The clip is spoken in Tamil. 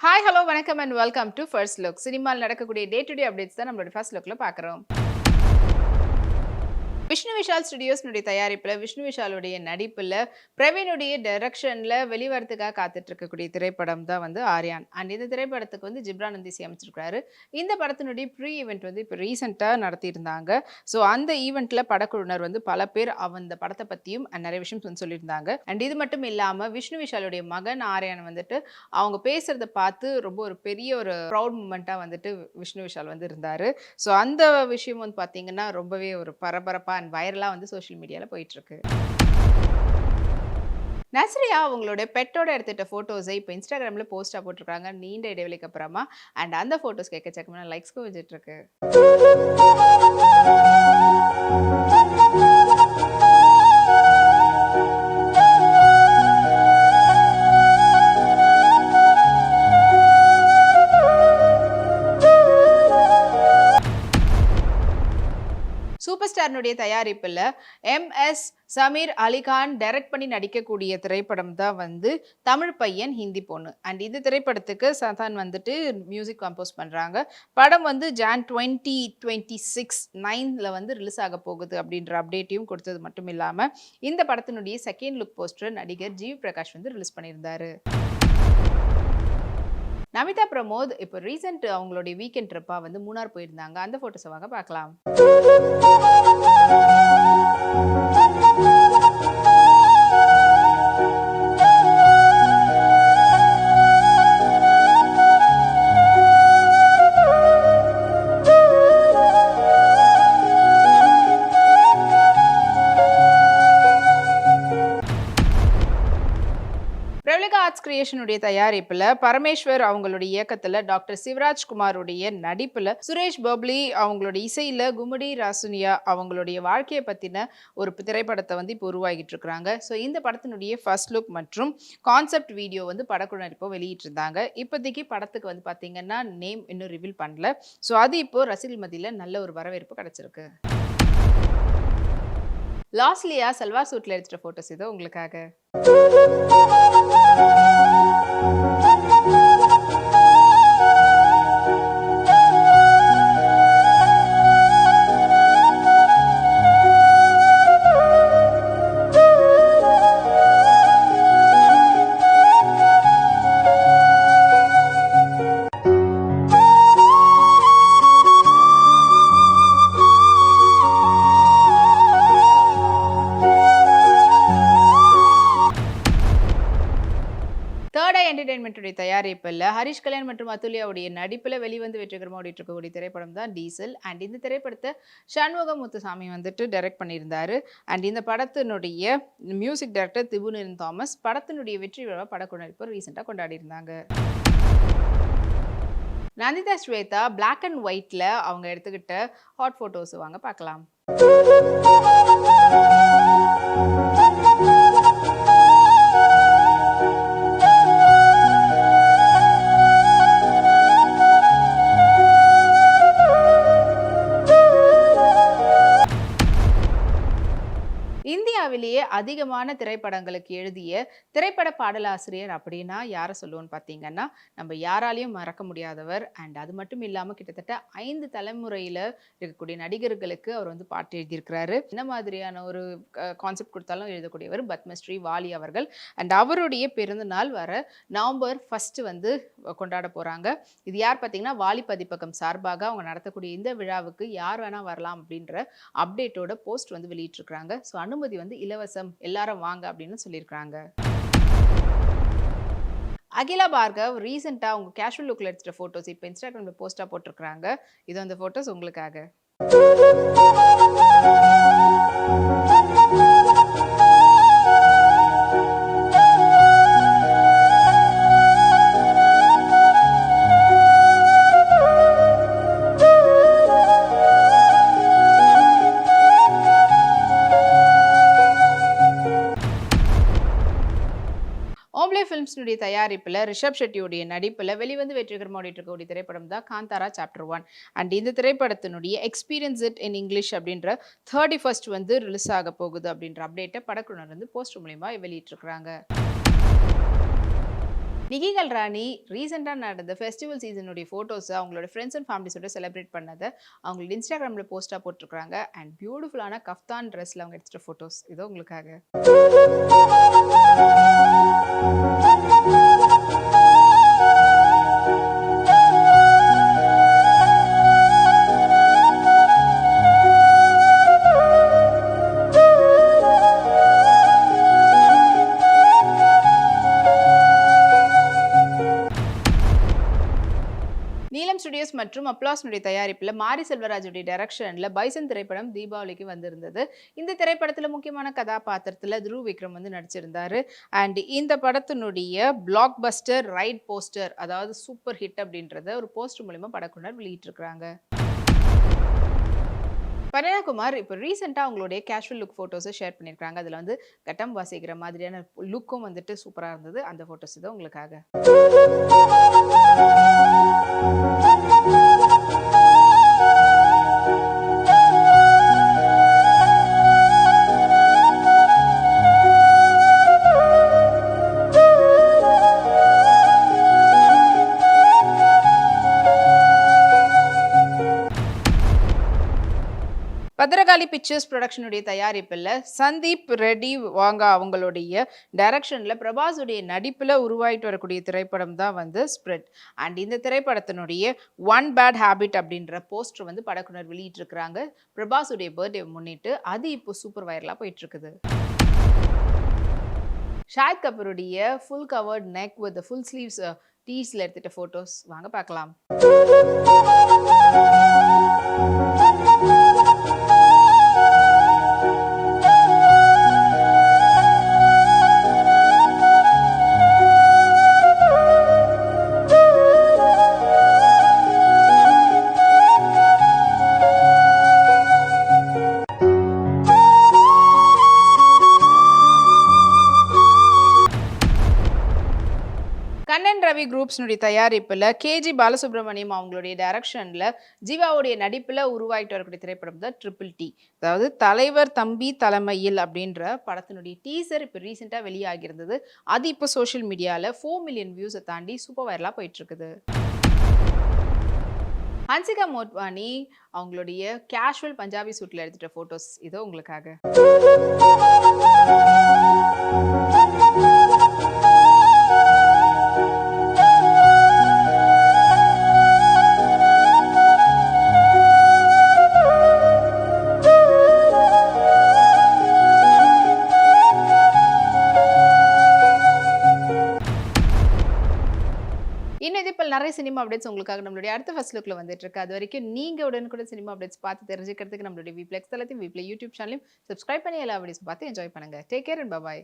ஹாய் ஹலோ வணக்கம் and welcome to first look சினிமாவில் நடக்கக்கூடிய டே டு டே அப்டேட்ஸ் தான் நம்மளோட ஃபர்ஸ்ட் லுக்கில் பார்க்குறோம். விஷ்ணு விஷால் ஸ்டுடியோஸ்னுடைய தயாரிப்பில் விஷ்ணு விஷாலுடைய நடிப்பில் பிரவீனுடைய டைரக்ஷனில் வெளிவரத்துக்காக காத்துட்டு இருக்கக்கூடிய திரைப்படம் தான் வந்து ஆர்யான். அண்ட் இந்த திரைப்படத்துக்கு வந்து ஜிப்ரான் நந்திசி அமைச்சிருக்கிறாரு. இந்த படத்தினுடைய ப்ரீ ஈவெண்ட் வந்து இப்போ ரீசெண்டாக நடத்தியிருந்தாங்க. ஸோ அந்த ஈவெண்ட்டில் படக்குழுவினர் வந்து பல பேர் அந்த படத்தை பற்றியும் நிறைய விஷயம் வந்து சொல்லியிருந்தாங்க. அண்ட் இது மட்டும் இல்லாமல் விஷ்ணு விஷாலுடைய மகன் ஆர்யான் வந்துட்டு அவங்க பேசுகிறத பார்த்து ரொம்ப ஒரு பெரிய ஒரு ப்ரௌட் மூமெண்ட்டாக வந்துட்டு விஷ்ணு விஷால் வந்து இருந்தார். ஸோ அந்த விஷயம் வந்து பார்த்தீங்கன்னா ரொம்பவே ஒரு பரபரப்பாக அண்ட் வைரலாக வந்து சோஷியல் மீடியாவில் போயிட்டுருக்கு. நஸ்ரியா அவங்களோட பெட்டோட எடுத்துட்ட ஃபோட்டோஸை இப்போ இன்ஸ்டாகிராமில் போஸ்ட்டாக போட்டிருக்காங்க. நீண்ட இடைவெளிக்கு அப்புறமா. அண்ட் அந்த ஃபோட்டோஸ் கேட்க செக்கமான லைக்ஸ்க்கு வச்சுட்ருக்கு சூப்பர் தயாரிப்பில் எம்எஸ் சமீர் அலிகான் டைரக்ட் பண்ணி நடிக்கக்கூடிய திரைப்படம் தான் வந்து தமிழ் பையன் ஹிந்தி பொண்ணு. அண்ட் இந்த திரைப்படத்துக்கு சதான் வந்துட்டு மியூசிக் கம்போஸ் பண்ணுறாங்க படம் வந்து ஜான் டுவெண்ட்டி டுவெண்ட்டி சிக்ஸ் நைனில் வந்து ரிலீஸ் ஆக போகுது அப்படின்ற அப்டேட்டையும் கொடுத்தது மட்டும் இல்லாமல் இந்த படத்தினுடைய செகண்ட் லுக் போஸ்டர் நடிகர் ஜிவி பிரகாஷ் வந்து ரிலீஸ் பண்ணியிருந்தாரு. நமிதா பிரமோத் இப்போ ரீசெண்ட் அவங்களுடைய வீக்கெண்ட் ட்ரிப்பாக வந்து மூணார் போயிருந்தாங்க. அந்த ஃபோட்டோஸை வாங்க பார்க்கலாம். பிரபலகா தயாரிப்பில் பரமேஸ்வர் அவங்களுடைய இயக்கத்தில் டாக்டர் சிவராஜ் குமாருடைய நடிப்பில் சுரேஷ் பப்ளி அவங்களுடைய இசையில் குமுடி ராசுனியா அவங்களுடைய வாழ்க்கையை பற்றின ஒரு திரைப்படத்தை வந்து இப்போ உருவாகிட்டு இருக்கிறாங்க ஸோ இந்த படத்தினுடைய ஃபர்ஸ்ட் லுக் மற்றும் கான்செப்ட் வீடியோ வந்து படக்குழு இப்போ வெளியிட்டிருந்தாங்க. இப்போதைக்கு படத்துக்கு வந்து பார்த்தீங்கன்னா நேம் இன்னும் ரிவீல் பண்ணல. ஸோ அது இப்போ ரசிகல் மத்தியில் நல்ல ஒரு வரவேற்பு கிடைச்சிருக்கு. லாஸ்ட்லியா சல்வார் சூட்டில் எடுத்துகிட்ட ஃபோட்டோஸ் இதோ உங்களுக்காக. தயாரிப்பில் ஹரிஷ் கல்யாண் மற்றும் அதுல்யாவுடைய நடிப்பில் வெளிவந்து வெற்றிகரமாக ஓடிட்டு இருக்கக்கூடிய திரைப்படம் தான் டீசல். அண்ட் இந்த திரைப்படத்தை சண்முக முத்துசாமி வந்துட்டு டைரக்ட் பண்ணியிருந்தாரு. அண்ட் இந்த படத்தினுடைய மியூசிக் டைரக்டர் திபுனிரன் தாமஸ் படத்தினுடைய வெற்றி விழா படக்குழு இப்போ ரீசெண்டாக கொண்டாடியிருந்தாங்க. நந்திதா ஸ்வேதா பிளாக் அண்ட் ஒயிட்டில் அவங்க எடுத்துக்கிட்ட ஹாட் ஃபோட்டோஸ் வாங்க பார்க்கலாம். உலகிலேயே அதிகமான திரைப்படங்களுக்கு எழுதிய திரைப்பட பாடலாசிரியர் அப்படின்னா யாரை சொல்லுவோன்னு பார்த்தீங்கன்னா நம்ம யாராலையும் மறக்க முடியாதவர். அண்ட் அது மட்டும் இல்லாமல் கிட்டத்தட்ட ஐந்து தலைமுறையில் இருக்கக்கூடிய நடிகர்களுக்கு அவர் வந்து பாட்டு எழுதியிருக்கிறாரு. என்ன மாதிரியான ஒரு கான்செப்ட் கொடுத்தாலும் எழுதக்கூடியவர் பத்மஸ்ரீ வாலி அவர்கள். அண்ட் அவருடைய பிறந்த நாள் வர நவம்பர் ஃபஸ்ட்டு வந்து கொண்டாட போகிறாங்க இது யார் பார்த்தீங்கன்னா வாலி பதிப்பகம் சார்பாக அவங்க நடத்தக்கூடிய இந்த விழாவுக்கு யார் வேணால் வரலாம் அப்படின்ற அப்டேட்டோட போஸ்ட் வந்து வெளியிட்டிருக்கிறாங்க. ஸோ அனுமதி வந்து இலவச இலவசம் எல்லாரும் வாங்க அப்படின்னு சொல்லியிருக்கிறாங்க. அகிலா பார்கவ் ரீசெண்டாக அவங்க கேஷுவல் லுக்கில் எடுத்துகிட்ட ஃபோட்டோஸ் இப்போ இன்ஸ்டாகிராமில் போஸ்ட்டாக போட்டிருக்கிறாங்க. இது அந்த ஃபோட்டோஸ் உங்களுக்காக. ஃபிலிம்ஸ்னுடைய தயாரிப்பில் ரிஷப் ஷெட்டியுடைய நடிப்பில் வெளிவந்து வெற்றிகரமாக ஓடிட்டு இருக்கக்கூடிய திரைப்படம் தான் காந்தாரா சாப்டர் ஒன் அண்ட் இந்த திரைப்படத்தினுடைய எக்ஸ்பீரியன்ஸ் இட் இன் இங்கிலீஷ் அப்படின்ற தேர்ட்டி ஃபர்ஸ்ட் வந்து ரிலீஸ் ஆக போகுது அப்படின்ற அப்டேட்டை படக்குழுனர் வந்து போஸ்ட் மூலியமாக வெளியிட்டிருக்கிறாங்க. நிகிகள் ராணி ரீசெண்டாக நடந்த ஃபெஸ்டிவல் சீசனுடைய ஃபோட்டோஸை அவங்களோட ஃப்ரெண்ட்ஸ் அண்ட் ஃபேமிலிஸோட செலிப்ரேட் பண்ணதை அவங்களோட இன்ஸ்டாகிராமில் போஸ்ட்டாக போட்டிருக்காங்க அண்ட் பியூட்டிஃபுல்லான கஃப்தான் ட்ரெஸ்ஸில் அவங்க எடுத்துகிட்ட ஃபோட்டோஸ் இதோ உங்களுக்காக. மற்றும் அப்ளாஸ்னுடைய தயாரிப்பில் மாரி செல்வராஜுடைய டைரக்ஷனில் பைசன் திரைப்படம் தீபாவளிக்கு வந்திருந்தது. இந்த திரைப்படத்தில் முக்கியமான கதாபாத்திரத்தில் துருவ் விக்ரம் வந்து நடிச்சிருந்தாரு. அண்ட் இந்த படத்தினுடைய பிளாக் பஸ்டர் ரைட் போஸ்டர் அதாவது சூப்பர் ஹிட் அப்படின்றத ஒரு போஸ்டர் மூலிமா படக்குனர் வெளியிட்டிருக்கிறாங்க. பரணகுமார் இப்போ ரீசெண்டாக அவங்களுடைய கேஷுவல் லுக் ஃபோட்டோஸை ஷேர் பண்ணியிருக்காங்க அதில் வந்து கட்டம் வாசிக்கிற மாதிரியான லுக்கும் வந்துட்டு சூப்பராக இருந்தது. அந்த ஃபோட்டோஸ் தான் உங்களுக்காக. பத்திரகாளி பிக்சர்ஸ் ப்ரொடக்ஷனுடைய தயாரிப்பில் சந்தீப் ரெட்டி வாங்கா அவங்களுடைய டைரக்ஷனில் பிரபாஸுடைய நடிப்பில் உருவாகிட்டு வரக்கூடிய திரைப்படம் தான் வந்து ஸ்ப்ரெட் அண்ட் இந்த திரைப்படத்தினுடைய ஒன் பேட் ஹேபிட் அப்படின்ற போஸ்டர் வந்து படக்குனர் வெளியிட்டிருக்கிறாங்க. பிரபாஸுடைய பர்த்டே முன்னிட்டு அது இப்போ சூப்பர் வைரலாக போயிட்டு இருக்குது Shahid கபூருடைய full covered neck with full sleeves டீஸில் எடுத்துகிட்ட ஃபோட்டோஸ் வாங்க பார்க்கலாம். கண்ணன் ரவி குரூப்ஸ்னுடைய தயாரிப்பில் கேஜி பாலசுப்ரமணியம் அவங்களுடைய டைரக்ஷனில் ஜீவாவுடைய நடிப்பில் உருவாகிட்டு வரக்கூடிய திரைப்படம் தான் ட்ரிபிள் டி அதாவது தலைவர் தம்பி தலைமையில் அப்படின்ற படத்தினுடைய டீசர் இப்போ ரீசெண்டாக வெளியாகியிருந்தது. அது இப்போ சோஷியல் மீடியாவில் ஃபோர் மில்லியன் வியூஸை தாண்டி சூப்பர் வைரலாக போயிட்டுருக்குது. ஹன்சிகா மோட்வானி அவங்களுடைய கேஷுவல் பஞ்சாபி சூட்டில் எடுத்துகிட்ட ஃபோட்டோஸ் இதோ உங்களுக்காக. இது இப்போ நிறைய சினிமா அப்டேட்ஸ் உங்களுக்காக நம்மளுடைய அடுத்த ஃபர்ஸ்ட் லுக்கில் வந்துட்டு இருக்கு அது வரைக்கும் நீங்கள் உடனுக்குடன் சினிமா அப்டேட்ஸ் பார்த்து தெரிஞ்சுக்கிறதுக்கு நம்மளுடைய விப்ளெக்ஸ் தளத்தையும் விப்ளே யூடியூப் சேனலையும் சப்ஸ்கிரைப் பண்ணி எல்லா அப்டேட்ஸ் பார்த்து என்ஜாய் பண்ணுங்கள் டேக் கேர் அண்ட் பாய்